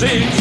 sieht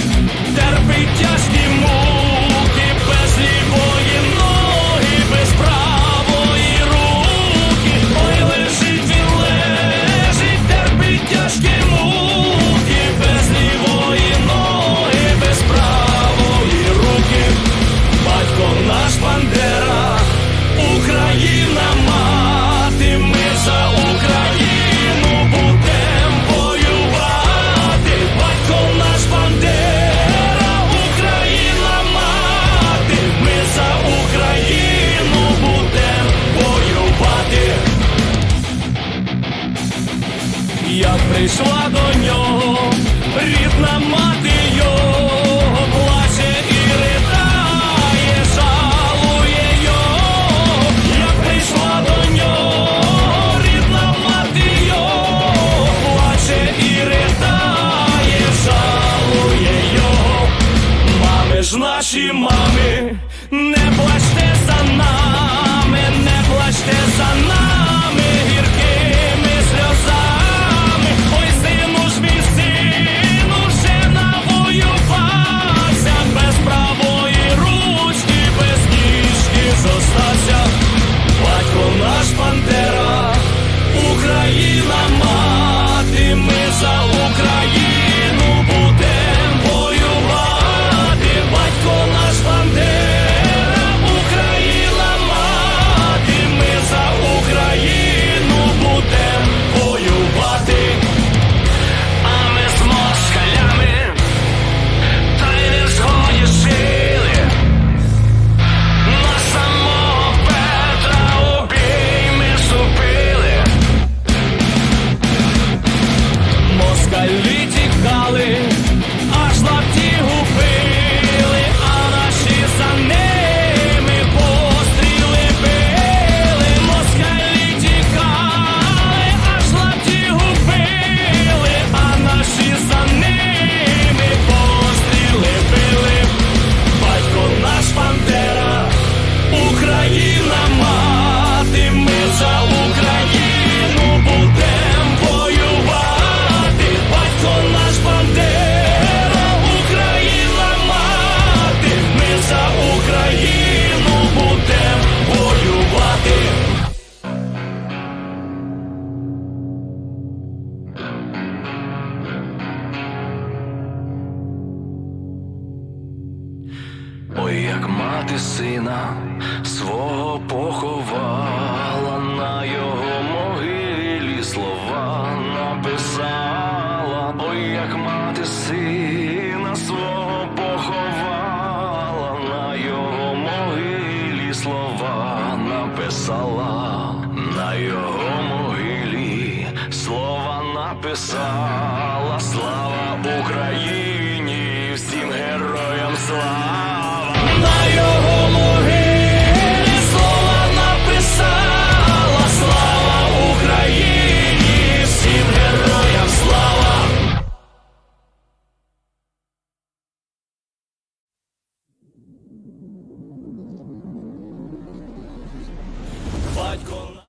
як прийшла до нього рідна мама. Ой, як мати сина свого поховала на його могилі слова написала, ой, як мати сина свого поховала, на його могилі слова написала, на його могилі слова написала, слава Україні, всім героям слава. fire!